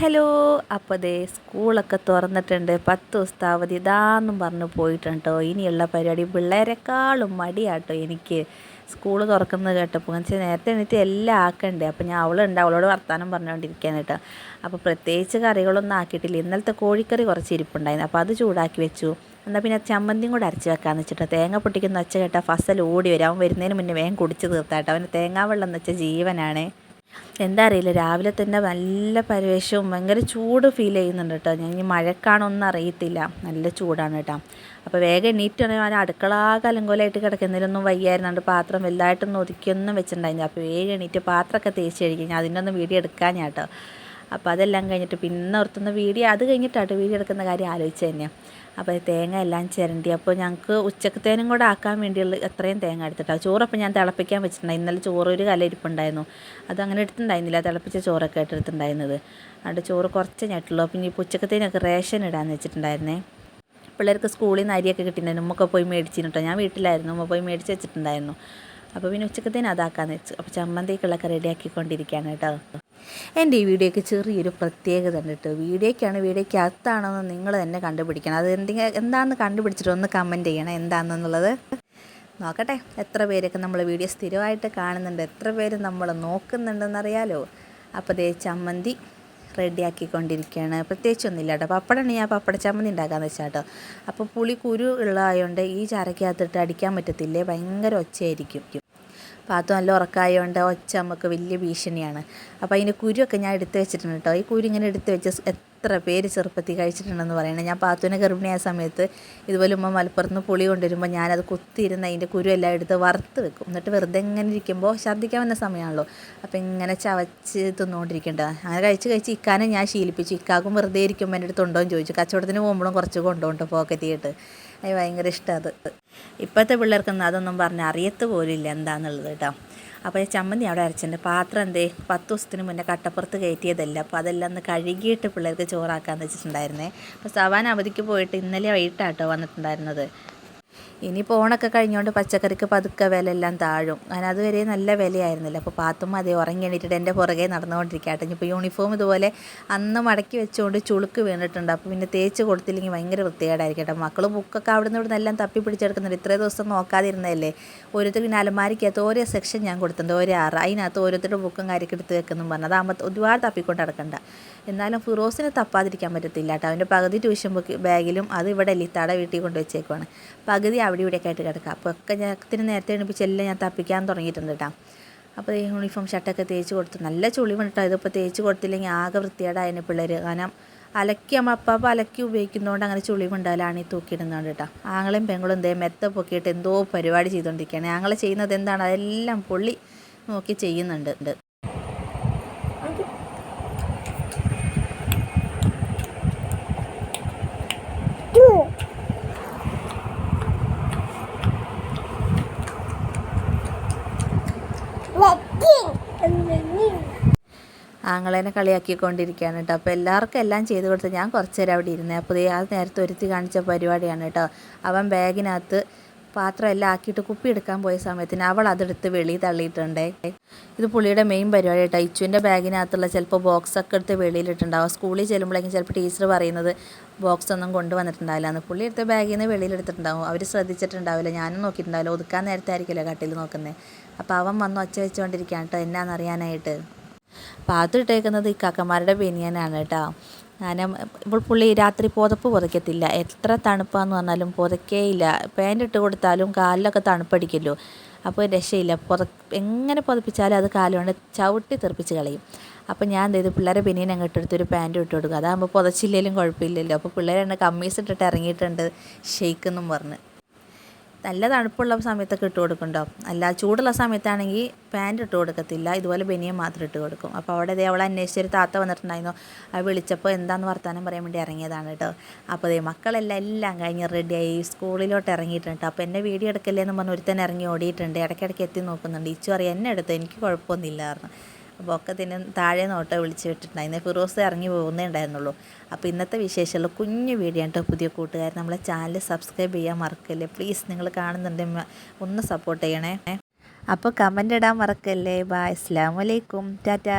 Hello അപ്പോൾ ദേ സ്കൂളൊക്കെ തുറന്നിട്ടുണ്ട്. പത്ത് ദിവസത്തെ അവധി ഇതാന്നും പറഞ്ഞ് പോയിട്ടുണ്ട്. ഇനിയുള്ള പരിപാടി പിള്ളേരെക്കാളും മടിയാട്ടോ എനിക്ക്. സ്കൂൾ തുറക്കുന്നത് കേട്ടപ്പോൾ വെച്ചാൽ നേരത്തെ എണീറ്റ് എല്ലാം ആക്കണ്ടേ. അപ്പോൾ ഞാൻ അവളുണ്ട് അവളോട് വർത്തമാനം പറഞ്ഞുകൊണ്ടിരിക്കാൻ കേട്ടോ. അപ്പോൾ പ്രത്യേകിച്ച് കറികളൊന്നും ആക്കിയിട്ടില്ല. ഇന്നലത്തെ കോഴിക്കറി കുറച്ച് ഇരിപ്പുണ്ടായിരുന്നു. അപ്പോൾ അത് ചൂടാക്കി വെച്ചു. എന്നാൽ പിന്നെ ചമ്മന്തിയും കൂടെ അരച്ച് വെക്കാമെന്ന് വെച്ചിട്ട്. തേങ്ങ പൊട്ടിക്കുന്ന ഒച്ച കേട്ടാൽ ഫസൽ ഓടി വരും. അവൻ വരുന്നതിന് മുന്നേ വേഗം കുടിച്ച് തീർത്താട്ടോ. അവന് തേങ്ങാവെള്ളം എന്ന് വെച്ചാൽ ജീവനാണ്. എന്താ അറിയില്ല രാവിലെ തന്നെ നല്ല പരിവേഷവും ഭയങ്കര ചൂട് ഫീൽ ചെയ്യുന്നുണ്ട് കേട്ടോ ഞാൻ ഇനി മഴക്കാണൊന്നും അറിയത്തില്ല. നല്ല ചൂടാണ് കേട്ടോ അപ്പോൾ വേഗം എണീറ്റാണെങ്കിൽ ഞാൻ അടുക്കള കലങ്കോലായിട്ട് കിടക്കുന്നതിലൊന്നും വയ്യായിരുന്നുണ്ട്. പാത്രം വലുതായിട്ടൊന്നും ഒതുക്കിയൊന്നും വെച്ചിട്ടുണ്ടായിരുന്നു അപ്പോൾ വേഗം എണീറ്റ് പാത്രമൊക്കെ തേച്ച് കഴിക്കും ഞാൻ അതിന്റെ ഒന്നും വീഡിയോ എടുക്കാൻ അപ്പോൾ അതെല്ലാം കഴിഞ്ഞിട്ട് പിന്നെ ഓർത്തുന്ന വീഡിയോ അത് കഴിഞ്ഞിട്ടാണ് വീഡിയോ എടുക്കുന്ന കാര്യം ആലോചിച്ച് തന്നെയാണ് അപ്പോൾ തേങ്ങ എല്ലാം ചിരണ്ടി. അപ്പോൾ ഞങ്ങൾക്ക് ഉച്ചക്കത്തേനും കൂടെ ആക്കാൻ വേണ്ടിയുള്ള അത്രയും തേങ്ങ എടുത്തിട്ടാണ് ചോറപ്പോൾ ഞാൻ തിളപ്പിക്കാൻ വെച്ചിട്ടുണ്ടായി ഇന്നലെ ചോറ് ഒരു കല ഇരിപ്പുണ്ടായിരുന്നു. അത് അങ്ങനെ എടുത്തിട്ടുണ്ടായിരുന്നില്ല. തിളപ്പിച്ച ചോറൊക്കെ ആയിട്ട് എടുത്തിട്ടുണ്ടായിരുന്നത്. അതുകൊണ്ട് ചോറ് കുറച്ച് ഞെട്ടുള്ളൂ പിന്നെ ഇപ്പോൾ ഉച്ചക്കത്തേനൊക്കെ റേഷൻ ഇടാന്ന് വെച്ചിട്ടുണ്ടായിരുന്നേ. പിള്ളേർക്ക് സ്കൂളിൽ നിന്ന് അരിയൊക്കെ കിട്ടിയിട്ടുണ്ടായിരുന്നു. ഉമ്മൊക്കെ പോയി മേടിച്ചിട്ടോ ഞാൻ വീട്ടിലായിരുന്നു. ഉമ്മ പോയി മേടിച്ച് വെച്ചിട്ടുണ്ടായിരുന്നു. അപ്പോൾ പിന്നെ ഉച്ചക്കത്തേന് അതാക്കാന്ന് വെച്ചു. അപ്പോൾ ചമ്മന്തിക്കുള്ളൊക്കെ റെഡിയാക്കിക്കൊണ്ടിരിക്കുകയാണ് കേട്ടോ എന്റെ ഈ വീഡിയോയ്ക്ക് ചെറിയൊരു പ്രത്യേകത ഉണ്ട് കേട്ടോ. വീഡിയോയ്ക്കാണ് വീഡിയോയ്ക്ക് അകത്താണെന്ന് നിങ്ങൾ തന്നെ കണ്ടുപിടിക്കണം. അത് എന്തെങ്കിലും എന്താണെന്ന് കണ്ടുപിടിച്ചിട്ട് ഒന്ന് കമന്റ് ചെയ്യണം എന്താണെന്നുള്ളത് നോക്കട്ടെ എത്ര പേരൊക്കെ നമ്മൾ വീഡിയോ സ്ഥിരമായിട്ട് കാണുന്നുണ്ട് എത്ര പേര് നമ്മൾ നോക്കുന്നുണ്ടെന്നറിയാലോ. അപ്പോൾ ദേ ചമ്മന്തി റെഡിയാക്കിക്കൊണ്ടിരിക്കുകയാണ്. പ്രത്യേകിച്ചൊന്നുമില്ല കേട്ടോ. പപ്പടമാണ് ഞാൻ പപ്പട ചമ്മന്തി ഉണ്ടാക്കാമെന്ന് വെച്ചാൽ കേട്ടോ. അപ്പോൾ പുളി കുരു ഉള്ളതായതുകൊണ്ട് ഈ ചാരക്കകത്തിട്ട് അടിക്കാൻ പറ്റത്തില്ലേ? ഭയങ്കര ഒച്ചയായിരിക്കും. പാത്തു നല്ല ഉറക്കമായതുകൊണ്ട് ഒച്ച നമുക്ക് വലിയ ഭീഷണിയാണ്. അപ്പോൾ അതിന്റെ കുരുവൊക്കെ ഞാൻ എടുത്ത് വെച്ചിട്ടുണ്ട് കേട്ടോ. ഈ കുരു ഇങ്ങനെ എടുത്ത് വെച്ച് എത്ര പേര് ചെറുപ്പത്തിൽ കഴിച്ചിട്ടുണ്ടെന്ന് പറയണേ. ഞാൻ പാത്തുവിനെ ഗർഭിണിയായ സമയത്ത് ഇതുപോലെ ഉമ്മ മലപ്പുറത്ത് പുളി കൊണ്ടുവരുമ്പോൾ ഞാനത് കുത്തിയിരുന്ന് അതിന്റെ കുരുവെല്ലാം എടുത്ത് വറുത്ത് വെക്കും. എന്നിട്ട് വെറുതെ ഇങ്ങനെ ഇരിക്കുമ്പോൾ ഛർദ്ദിക്കാൻ വന്ന സമയമാണല്ലോ അപ്പോൾ ഇങ്ങനെ ചവച്ച് തിന്നുകൊണ്ടിരിക്കേണ്ടത് അങ്ങനെ കഴിച്ച് കഴിച്ച് ഇക്കാനെ ഞാൻ ശീലിപ്പിച്ചു. ഇക്കാക്കും വെറുതെ ഇരിക്കുമ്പോൾ എന്റെ അടുത്ത് ഉണ്ടോ എന്ന് ചോദിച്ചു. കച്ചവടത്തിന് പോകുമ്പോഴും കുറച്ച് കൊണ്ടുപോകും പോക്കറ്റിയിട്ട് അത് ഭയങ്കര ഇഷ്ടമാണ് ഇപ്പോഴത്തെ പിള്ളേർക്കൊന്നും അതൊന്നും പറഞ്ഞാൽ അറിയത്ത് പോലും ഇല്ല എന്താണെന്നുള്ളത് കേട്ടോ. അപ്പോൾ ചമ്മന്തി അവിടെ അരച്ചിട്ടുണ്ട്. പാത്രം എന്തേ? പത്ത് ദിവസത്തിന് മുന്നേ കട്ടപ്പുറത്ത് കയറ്റിയതല്ല. അപ്പോൾ അതെല്ലാം ഒന്ന് കഴുകിയിട്ട് പിള്ളേർക്ക് ചോറാക്കാമെന്ന് വെച്ചിട്ടുണ്ടായിരുന്നേ. അപ്പോൾ സവാൻ അവധിക്ക് പോയിട്ട് ഇന്നലെ വൈകിട്ടാട്ടോ വന്നിട്ടുണ്ടായിരുന്നത്. ഇനി പോണൊക്കെ കഴിഞ്ഞുകൊണ്ട് പച്ചക്കറിക്ക് പതുക്കെ വില എല്ലാം താഴും. അങ്ങനെ അതുവരെ നല്ല വിലയായിരുന്നില്ല. അപ്പോൾ പാത്തും അതേ ഉറങ്ങി എണീറ്റിട്ട് എന്റെ പുറകെ നടന്നുകൊണ്ടിരിക്കട്ടെ. ഇപ്പോൾ യൂണിഫോം ഇതുപോലെ അന്ന് മടക്കി വെച്ചുകൊണ്ട് ചുളുക്ക് വീണിട്ടുണ്ട്. അപ്പോൾ പിന്നെ തേച്ച് കൊടുത്തില്ലെങ്കിൽ ഭയങ്കര വൃത്തികേടായിരിക്കട്ടെ മക്കൾ ബുക്കൊക്കെ അവിടെ നിന്ന് ഇവിടെ എല്ലാം തപ്പി പിടിച്ചെടുക്കുന്നുണ്ട് ഇത്രയും ദിവസം നോക്കാതിരുന്നതല്ലേ? ഓരോരുത്തർ പിന്നെ അലമാരിക്കകത്ത് ഓരോ സെക്ഷൻ ഞാൻ കൊടുത്തിട്ടുണ്ട്. ഓരോ ആറ് അതിനകത്ത് ഓരോരുത്തരുടെ ബുക്കും കാര്യമൊക്കെ എടുത്ത് വെക്കുന്നു പറഞ്ഞു. അതാകുമ്പോൾ ഒരുപാട് തപ്പിക്കൊണ്ട് നടക്കണ്ട. എന്നാലും ഫിറോസിന് തപ്പാതിരിക്കാൻ പറ്റത്തില്ല കേട്ടോ. അവന്റെ പകുതി ട്യൂഷൻ ബുക്ക് ബാഗിലും അത് ഇവിടെ ലിത്താടെ വീട്ടിൽ കൊണ്ട് വെച്ചേക്കുവാണ്. പകുതി അവിടെ ഇവിടെയൊക്കെ ആയിട്ട് കിടക്കുക. അപ്പോൾ ഒക്കെ ഞാൻ നേരത്തെ എണിപ്പിച്ച് എല്ലാം ഞാൻ തപ്പിക്കാൻ തുടങ്ങിയിട്ടുണ്ട് കേട്ടോ. അപ്പോൾ ഈ യൂണിഫോം ഷർട്ടൊക്കെ തേച്ച് കൊടുത്തു. നല്ല ചുളിവുണ്ട് കേട്ടോ. ഇതിപ്പോൾ തേച്ച് കൊടുത്തില്ലെങ്കിൽ ആകെ വൃത്തിയേടായതിന് പിള്ളേർ കാരണം അലക്കി അമ്മ അപ്പം അലക്കി ഉപയോഗിക്കുന്നതുകൊണ്ട് അങ്ങനെ ചുളിവുണ്ടായാലാണ് ഈ തൂക്കിയിടുന്നതുകൊണ്ട് കേട്ടോ. ആങ്ങളും പെങ്ങളും എന്തേ മെത്ത പൊക്കിയിട്ട് എന്തോ പരിപാടി ചെയ്തുകൊണ്ടിരിക്കുകയാണ് ഞങ്ങൾ ചെയ്യുന്നത് എന്താണ്? അതെല്ലാം പൊള്ളി നോക്കി ചെയ്യുന്നുണ്ട്. ആങ്ങളേനെ കളിയാക്കിക്കൊണ്ടിരിക്കുകയാണ് കേട്ടോ. അപ്പോൾ എല്ലാവർക്കും എല്ലാം ചെയ്ത് കൊടുത്ത് ഞാൻ കുറച്ച് നേരം അവിടെ ഇരുന്നേ. അപ്പോൾ ആ നേരത്തെ ഒരുത്തി കാണിച്ച പരിപാടിയാണ് കേട്ടോ. അവൻ ബാഗിനകത്ത് പാത്രം എല്ലാം ആക്കിയിട്ട് കുപ്പി എടുക്കാൻ പോയ സമയത്തിന് അവൾ അതെടുത്ത് വെളി തള്ളിയിട്ടുണ്ടേ. ഇത് പുള്ളിയുടെ മെയിൻ പരിപാടി കേട്ടോ. ഇച്ചുവിന്റെ ബാഗിനകത്തുള്ള ചിലപ്പോൾ ബോക്സ് ഒക്കെ എടുത്ത് വെളിയിലിട്ടുണ്ടാവും. സ്കൂളിൽ ചെല്ലുമ്പോഴേക്കും ചിലപ്പോൾ ടീച്ചർ പറയുന്നത് ബോക്സ് ഒന്നും കൊണ്ടുവന്നിട്ടുണ്ടാവില്ല എന്ന്. പുള്ളി എടുത്ത ബാഗിൽ നിന്ന് വെളിയിലെടുത്തിട്ടുണ്ടാവും. അവർ ശ്രദ്ധിച്ചിട്ടുണ്ടാവില്ല. ഞാനും നോക്കിയിട്ടുണ്ടാവില്ല. ഒതുക്കാൻ നേരത്തെ ആയിരിക്കില്ല കട്ടിൽ നോക്കുന്നത്. അപ്പോൾ അവൻ വന്ന് ഒച്ച വെച്ചുകൊണ്ടിരിക്കുകയാണ് കേട്ടോ. എന്നാണെന്നറിയാനായിട്ട് പാത്തിട്ടേക്കുന്നത് ഈ കാക്കമാരുടെ ബനിയനാണ് കേട്ടോ. ഞാൻ ഇപ്പോൾ പുള്ളി രാത്രി പുതപ്പ് പുതയ്ക്കത്തില്ല. എത്ര തണുപ്പാന്ന് പറഞ്ഞാലും പുതയ്ക്കേയില്ല പാന്റ് ഇട്ട് കൊടുത്താലും കാലിലൊക്കെ തണുപ്പടിക്കല്ലോ. അപ്പോൾ രക്ഷയില്ല. പുത എങ്ങനെ പുതപ്പിച്ചാലും അത് കാലുകൊണ്ട് ചവിട്ടി തെറിപ്പിച്ച് കളയും. അപ്പോൾ ഞാൻ എന്ത് ചെയ്തു? പിള്ളേരെ ബനിയൻ അങ്ങോട്ട് എടുത്തൊരു പാന്റ് ഇട്ട് കൊടുക്കുക അതാകുമ്പോൾ പുതച്ചില്ലെങ്കിലും കുഴപ്പമില്ലല്ലോ. അപ്പോൾ പിള്ളേരെന്നെ കമ്മീസ് ഇട്ടിട്ട് ഇറങ്ങിയിട്ടുണ്ട്. ഷെയ്ക്കെന്നും പറഞ്ഞ്. നല്ല തണുപ്പുള്ള സമയത്തൊക്കെ ഇട്ട് കൊടുക്കണ്ടോ അല്ല ചൂടുള്ള സമയത്താണെങ്കിൽ പാന്റ് ഇട്ട് കൊടുക്കത്തില്ല. ഇതുപോലെ ബനിയൻ മാത്രം ഇട്ട് കൊടുക്കും. അപ്പോൾ അവിടെ ഇതേ അവളെ അന്വേഷിച്ചൊരു താത്ത വന്നിട്ടുണ്ടായിരുന്നു. അത് വിളിച്ചപ്പോൾ എന്താണെന്ന് വർത്താനം പറയാൻ വേണ്ടി ഇറങ്ങിയതാണ് കേട്ടോ അപ്പോൾ അതേ മക്കളെല്ലാം എല്ലാം കഴിഞ്ഞ് റെഡിയായി സ്കൂളിലോട്ട് ഇറങ്ങിയിട്ടുണ്ട് അപ്പോൾ എന്നെ വീഡിയോ എടുക്കല്ലേ എന്ന് പറഞ്ഞ് ഒരുത്തൻ ഇറങ്ങി ഓടിയിട്ടുണ്ട്. ഇടയ്ക്കിടയ്ക്ക് എത്തി നോക്കുന്നുണ്ട്. ഇച്ചു അറിയാം എന്നെ എടുത്ത്? എനിക്ക് കുഴപ്പമൊന്നുമില്ലായിരുന്നു. അപ്പോൾ ഒക്കെ തന്നെ താഴെ നോട്ട് വിളിച്ച് വിട്ടിട്ടുണ്ടായിരുന്നു ഫിറോസ് ഇറങ്ങി പോകുന്നേ ഉണ്ടായിരുന്നുള്ളൂ. അപ്പോൾ ഇന്നത്തെ വിശേഷമുള്ള കുഞ്ഞു വീഡിയോ കേട്ടോ പുതിയ കൂട്ടുകാർ. നമ്മളെ ചാനൽ സബ്സ്ക്രൈബ് ചെയ്യാൻ മറക്കല്ലേ? പ്ലീസ് നിങ്ങൾ കാണുന്നുണ്ടെങ്കിൽ ഒന്ന് സപ്പോർട്ട് ചെയ്യണേ. അപ്പോൾ കമന്റ് ഇടാൻ മറക്കല്ലേ? ബായ് അസ്സാം വലൈക്കും ടാറ്റാ.